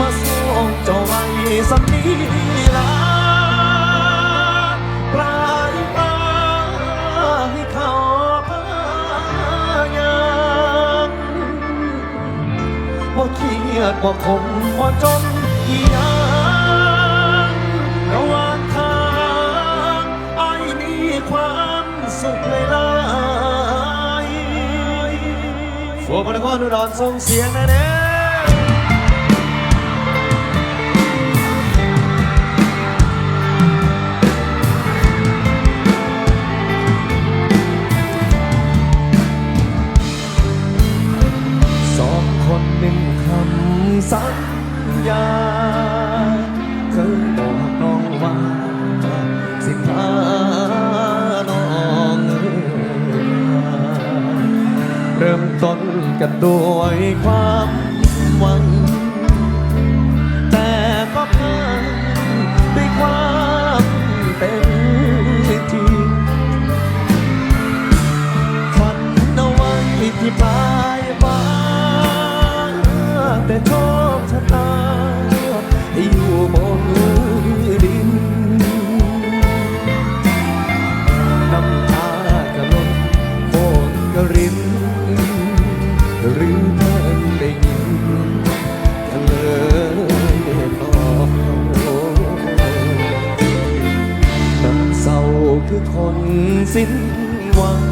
มาส่งเจ้าไว้สันนี้ลาปลายฟ้าให้เขาพายังบ่เครียดบ่คมบ่จนอีหยังระหว่างทางไอ้มีความสุขเลยลายๆฟัวพระนครอุดรส่งเสียงแน่ๆ กันด้วยความ สิ้นหวัง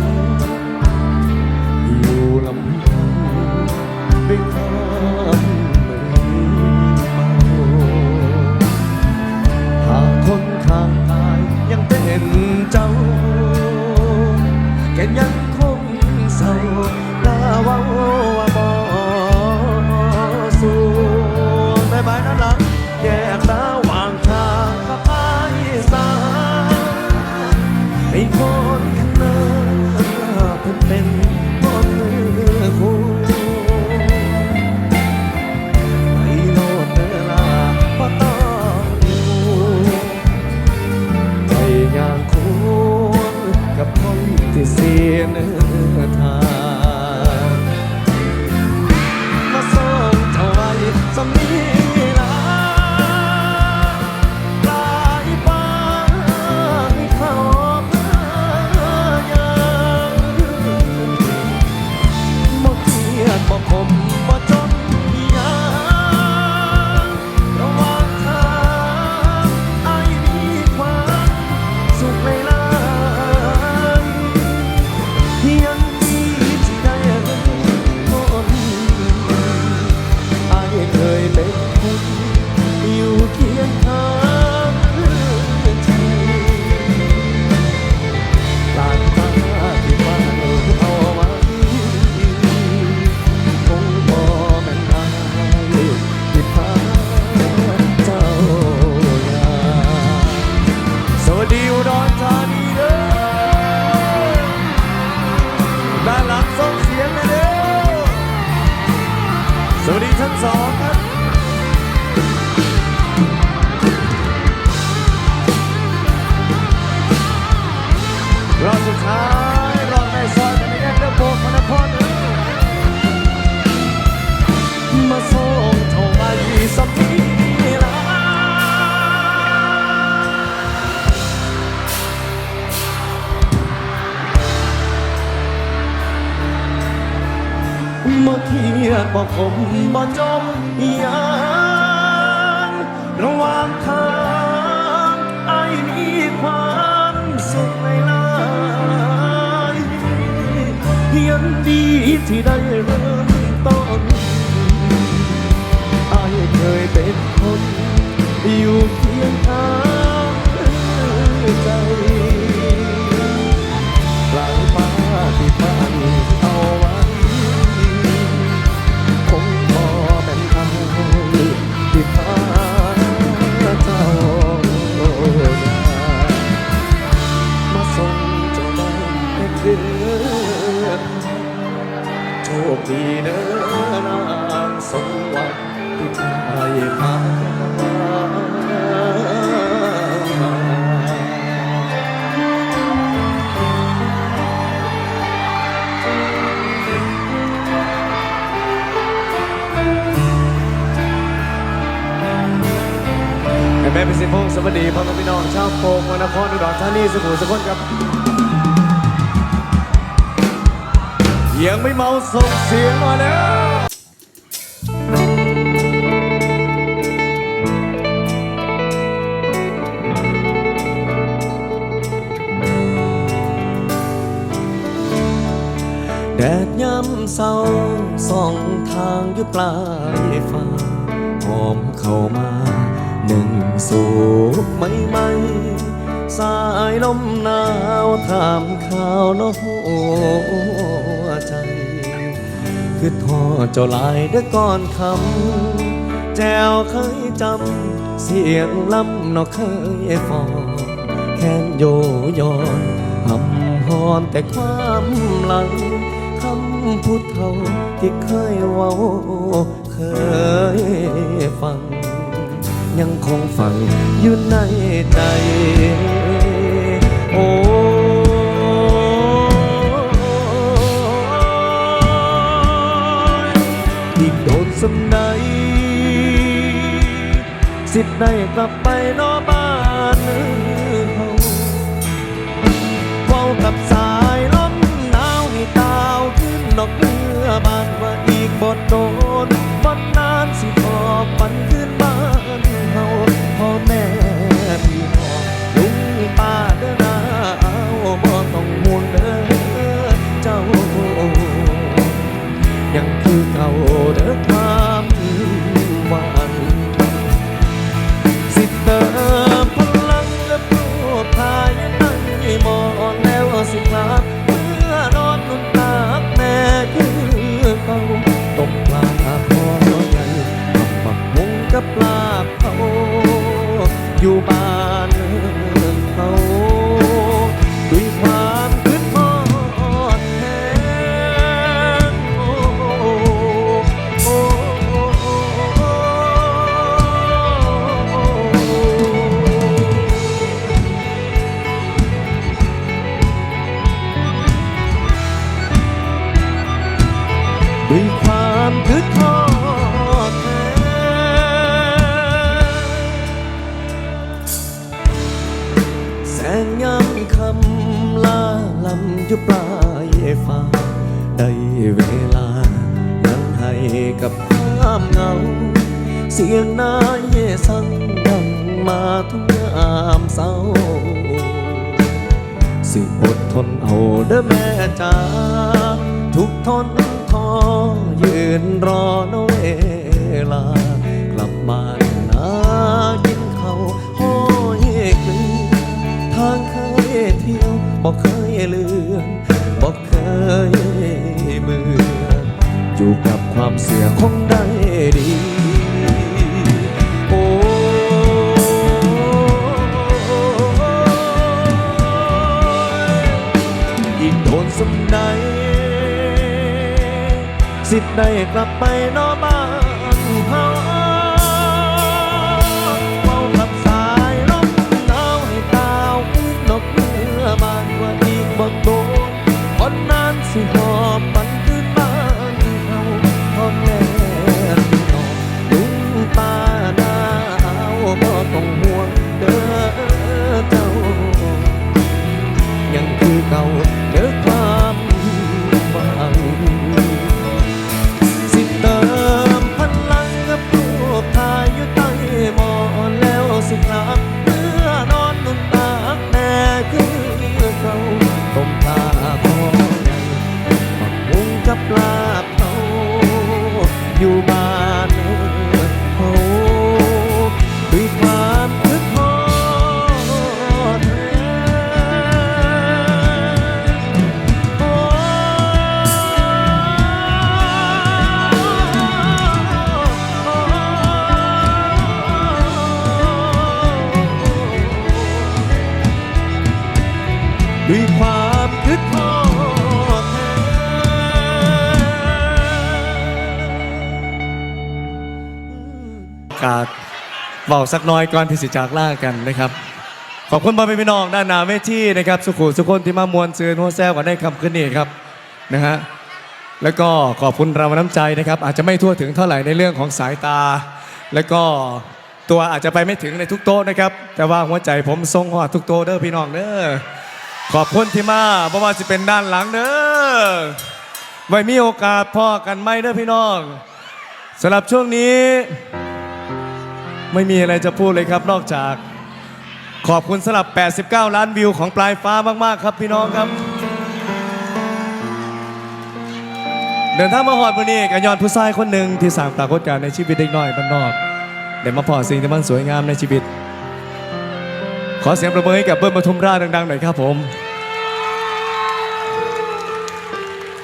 อยู่ลำพังด้วยความมึนเมาหากคนข้างกายยังเป็นเจ้าแกยังคงเศร้าหน้าเว่าว่าบ่สู้บายบายนั่นละแยกตาว ดอุดรธานีเด้อด้านหลังส่งเสียงเลยเด้อสวัสดีทั้งสองครับรอบสุดท้ายรอบในซอยเป็นแยกเดอะโบกพระนครเอ้ยมาส่งเท่าไรสัก เครียดบอกผมบ่จมยางระหว่างทางไอ้มีความสุขหลายยังดีที่ได้เริ่มต้นไอ้เคยเป็นคนอยู่เคียงข้าง สีเดินนางสมวัติผู้ชายมาแม่เป็นสิพงสวัสดีพ่อแม่พี่น้องชาวโปกมนครอุดรธานีสุขุมสกลครับ ยังไม่เมาส่งเสียงมาแล้วแดดย้ำเศร้าส่องทางอยู่ปลายฟ้าหอมเข้ามาหนึ่งสูบไม่ไม่สายลมหนาวถามข่าวน้อง คือทอดเจ้าลายเด้อก่อนคำแจวเคยจำเสียงลำนอกเคยฟอนแค้นโยยอนหำหอนแต่ความหลังคำพูดเท่าที่เคยเว้าเคยฟัง ยังคงฝังอยู่ในใจโอ้ สำไหนสิทธิ์ได้กลับไปนอบ้านเฮาเฝ้ากับสายลมหนาวให้ตาวขึ้นดอก ทุกยามเศร้า สิอดทนเอาเด้อแม่จ้าทุกทนทอยืนรอนเวลา กลับบ้านนากินข้าวห้อยกลืนทางเคยเที่ยวบอกเคยเลือนบอกเคยเบื่ออยู่กับความเสียคงได้ดี สมไหน สิทธิ์ได้กลับไปนอบ้า กับลาเผาอยู่บ้านเขาด้วยความคึกทอแท้ด้วยความ กาดเบาสักน้อยก่อนที่สิจากล่ากันนะครับ ขอบคุณพ่อแม่พี่น้องด้านหนาเวทีนะครับ สุขุสุคนที่มามวลซื้อนัวแซวกันได้คำขึ้นนี่ครับนะฮะแล้วก็ขอบคุณรางวัลน้ำใจนะครับ อาจจะไม่ทั่วถึงเท่าไหร่ในเรื่องของสายตา แล้วก็ตัวอาจจะไปไม่ถึงในทุกโต๊ะนะครับ แต่ว่าหัวใจผมทรงหอดทุกโต๊ะเด้อพี่น้องเด้อขอบคุณที่มาเพราะว่าจะเป็นด้านหลังเด้อไว้มีโอกาสพ่อกันไหมเด้อพี่น้องสำหรับช่วงนี้ ไม่มีอะไรจะพูดเลยครับนอกจาก ขอบคุณสำหรับ 89 ล้านวิวของปลายฟ้ามาก ๆ ครับพี่น้องครับ เดินทางมาหอดวันนี้กันยอนผู้ชายคนหนึ่งที่สร้างปรากฏการณ์ในชีวิตเด็กน้อยบ้านนอกเดี๋ยวมาพอสิ่งที่มันสวยงามในชีวิต ขอเสียงประเมินให้กับเบิ้ลปทุมราชดัง ๆ หน่อยครับผม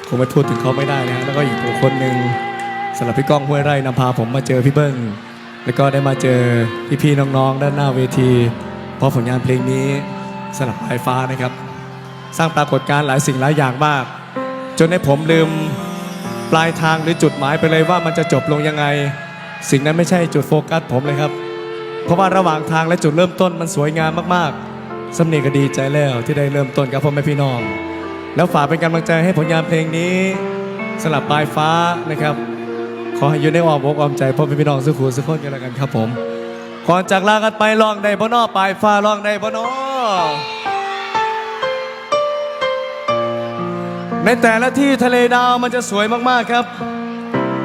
คงไม่พูดถึงเขาไม่ได้นะแล้วก็อีกคนหนึ่งสำหรับพี่ก้องห้วยไร่นำพาผมมาเจอพี่เบิ้ล แล้วก็ได้มาเจอพี่ๆน้องๆ ด้านหน้าเวที เพราะผลงานเพลงนี้สลับปลายฟ้านะครับ สร้างปรากฏการณ์หลายสิ่งหลายอย่างมาก จนให้ผมลืมปลายทางหรือจุดหมายไปเลยว่ามันจะจบลงยังไง สิ่งนั้นไม่ใช่จุดโฟกัสผมเลยครับ เพราะว่าระหว่างทางและจุดเริ่มต้นมันสวยงามมากๆสำเนียงก็ดีใจแล้วที่ได้เริ่มต้นกับพ่อแม่พี่น้อง แล้วฝากเป็นกำลังใจให้ผลงานเพลงนี้สลับปลายฟ้านะครับ ขอให้อยู่ในอ้อมอกอ้อมใจพ่อแม่พี่น้องสุขุสุขคนกันแล้วกันครับผมก่อนจากลากันไปลองได้บ่นอปลายฟ้าลองได้บ่นอในแต่ละที่ทะเลดาวมันจะสวยมากๆครับ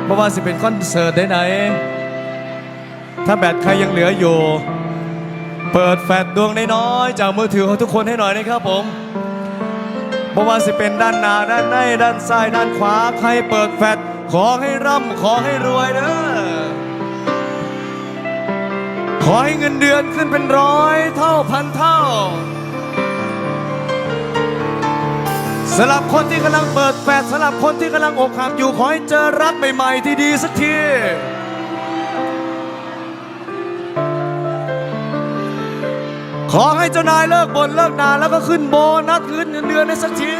เพราะว่าสิเป็นคอนเสิร์ตไหนๆถ้าแบตใครยังเหลืออยู่ เปิดแฟลชดวงน้อยๆจากมือถือของทุกคนให้หน่อยนะครับผม บ่ว่าสิเป็นด้านหน้าด้านในด้านซ้ายด้านขวาใครเปิดแฟลชขอให้ร่ำขอให้รวยเด้อขอให้เงินเดือนขึ้นเป็นร้อยเท่าพันเท่าสำหรับคนที่กำลังเปิดแฟลชสำหรับคนที่กำลังอกหักอยู่ขอให้เจอรักใหม่ๆที่ดีสักที ขอให้เจ้านายเลิกบ่นเลิกนานแล้วก็ขึ้นโบนัสขึ้นเงินเดือนในสักที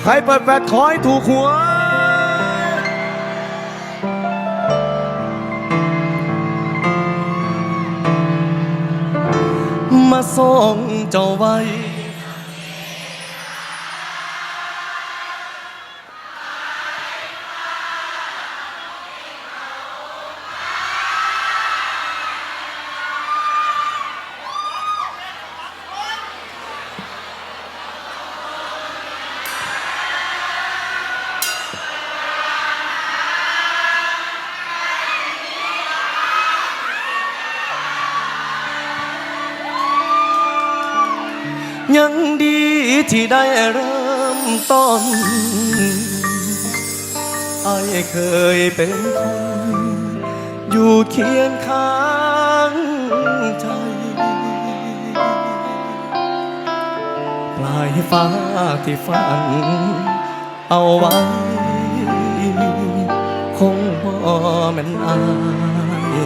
ใครเปิดแฟลชขอให้ถูกหัวมาส่งเจ้าไว้ ยังดีที่ได้เริ่มต้นไอ้เคยเป็นคน อยู่เคียงข้างใจ ปลายฟ้าที่ฝัน เอาไว้ คงบ่แม่นอาย